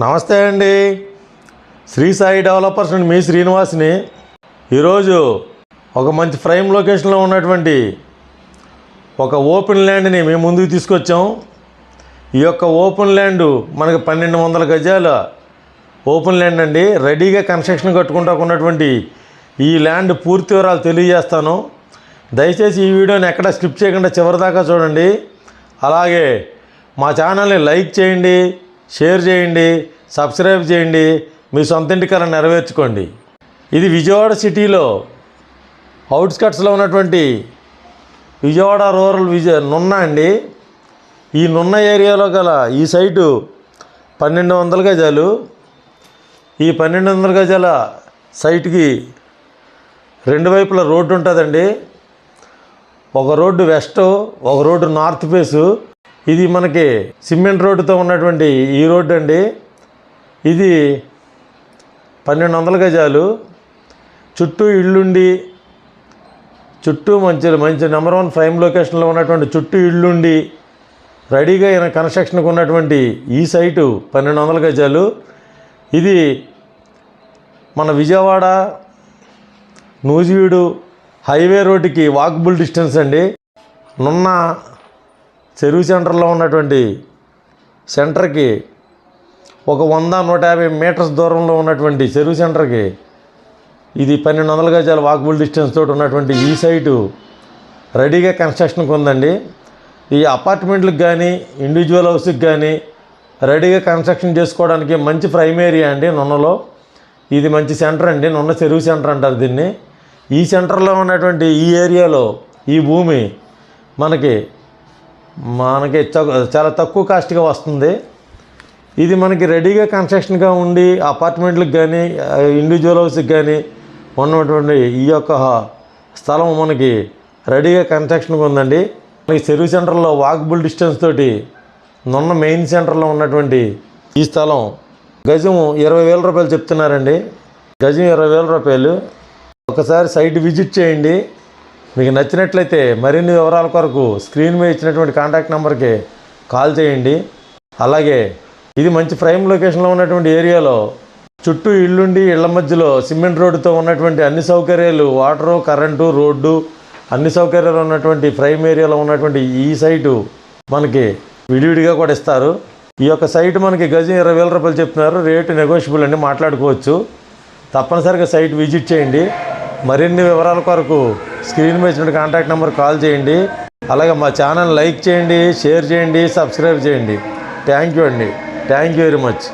నమస్తే అండి. Shri Sai developers and మీ శ్రీనివాస్ని ఈరోజు ఒక మంచి ప్రైమ్ లొకేషన్లో ఉన్నటువంటి ఒక ఓపెన్ ల్యాండ్ని మేము ముందుకు తీసుకొచ్చాం. ఈ యొక్క ఓపెన్ ల్యాండ్ మనకి పన్నెండు వందల గజాల ఓపెన్ ల్యాండ్ అండి. రెడీగా కన్స్ట్రక్షన్ కట్టుకుంటా ఉన్నటువంటి ఈ ల్యాండ్ పూర్తి వివరాలు తెలియజేస్తాను. దయచేసి ఈ వీడియోని ఎక్కడ స్కిప్ చేయకుండా చివరిదాకా చూడండి. అలాగే మా ఛానల్ని లైక్ చేయండి. షేర్ చేయండి సబ్స్క్రైబ్ చేయండి మీ సొంత ఇంటికల నెరవేర్చుకోండి. ఇది విజయవాడ సిటీలో అవుట్స్కట్స్లో ఉన్నటువంటి విజయవాడ రూరల్ విజయ నున్న అండి. ఈ నున్న ఏరియాలో గల ఈ సైటు పన్నెండు వందల గజాలు. ఈ పన్నెండు వందల గజాల సైట్కి రెండు వైపుల రోడ్డు ఉంటుందండి. ఒక రోడ్డు వెస్ట్ ఒక రోడ్డు నార్త్ ఫేసు. ఇది మనకి సిమెంట్ రోడ్డుతో ఉన్నటువంటి ఈ రోడ్డు అండి. ఇది పన్నెండు వందల గజాలు. చుట్టూ ఇళ్ళుండి చుట్టూ మంచి మంచి నెంబర్ వన్ ప్రైమ్ లొకేషన్లో ఉన్నటువంటి చుట్టూ ఇళ్ళుండి రెడీగా అయిన కన్స్ట్రక్షన్కి ఉన్నటువంటి ఈ సైటు పన్నెండు వందల గజాలు. ఇది మన విజయవాడ నూజివీడు హైవే రోడ్డుకి వాకబుల్ డిస్టెన్స్ అండి. నున్న చెరువు సెంటర్లో ఉన్నటువంటి సెంటర్కి ఒక వంద నూట యాభై మీటర్స్ దూరంలో ఉన్నటువంటి చెరువు సెంటర్కి ఇది పన్నెండు వందల గజాల వాకబుల్ డిస్టెన్స్ తోటి ఉన్నటువంటి ఈ సైటు రెడీగా కన్స్ట్రక్షన్కి ఉందండి. ఈ అపార్ట్మెంట్లకు కానీ ఇండివిజువల్ హౌస్కి కానీ రెడీగా కన్స్ట్రక్షన్ చేసుకోవడానికి మంచి ప్రైమ్ ఏరియా అండి నున్నలో. ఇది మంచి సెంటర్ అండి నున్న చెరువు సెంటర్ అంటారు దీన్ని. ఈ సెంటర్లో ఉన్నటువంటి ఈ ఏరియాలో ఈ భూమి మనకి మనకి చాలా తక్కువ కాస్ట్గా వస్తుంది. ఇది మనకి రెడీగా కన్స్ట్రక్షన్గా ఉండి అపార్ట్మెంట్లకు కానీ ఇండివిజువల్ హౌస్కి కానీ ఉన్నటువంటి ఈ యొక్క స్థలం మనకి రెడీగా కన్స్ట్రక్షన్గా ఉందండి. మనకి చెరువు సెంటర్లో వాకబుల్ డిస్టెన్స్ తోటి నున్న మెయిన్ సెంటర్లో ఉన్నటువంటి ఈ స్థలం గజం ఇరవై వేల రూపాయలు చెప్తున్నారండి. గజం ఇరవై వేల రూపాయలు. ఒకసారి సైట్ విజిట్ చేయండి. మీకు నచ్చినట్లయితే మరిన్ని వివరాల కొరకు స్క్రీన్ మీద ఇచ్చినటువంటి కాంటాక్ట్ నెంబర్కి కాల్ చేయండి. అలాగే ఇది మంచి ప్రైమ్ లొకేషన్లో ఉన్నటువంటి ఏరియాలో చుట్టూ ఇళ్ళుండి ఇళ్ళ మధ్యలో సిమెంట్ రోడ్డుతో ఉన్నటువంటి అన్ని సౌకర్యాలు వాటరు కరెంటు రోడ్డు అన్ని సౌకర్యాలు ఉన్నటువంటి ప్రైమ్ ఏరియాలో ఉన్నటువంటి ఈ సైటు మనకి విడివిడిగా కూడా ఇస్తారు. ఈ యొక్క సైట్ మనకి గజం ఇరవై వేల రూపాయలు చెప్తున్నారు. రేటు నెగోషియబుల్ అండి మాట్లాడుకోవచ్చు. తప్పనిసరిగా సైట్ విజిట్ చేయండి. మరిన్ని వివరాల కొరకు స్క్రీన్ మీద ఇచ్చిన కాంటాక్ట్ నెంబర్ కాల్ చేయండి. అలాగే మా ఛానల్ లైక్ చేయండి షేర్ చేయండి సబ్స్క్రైబ్ చేయండి. థ్యాంక్ యూ అండి. Thank you very much.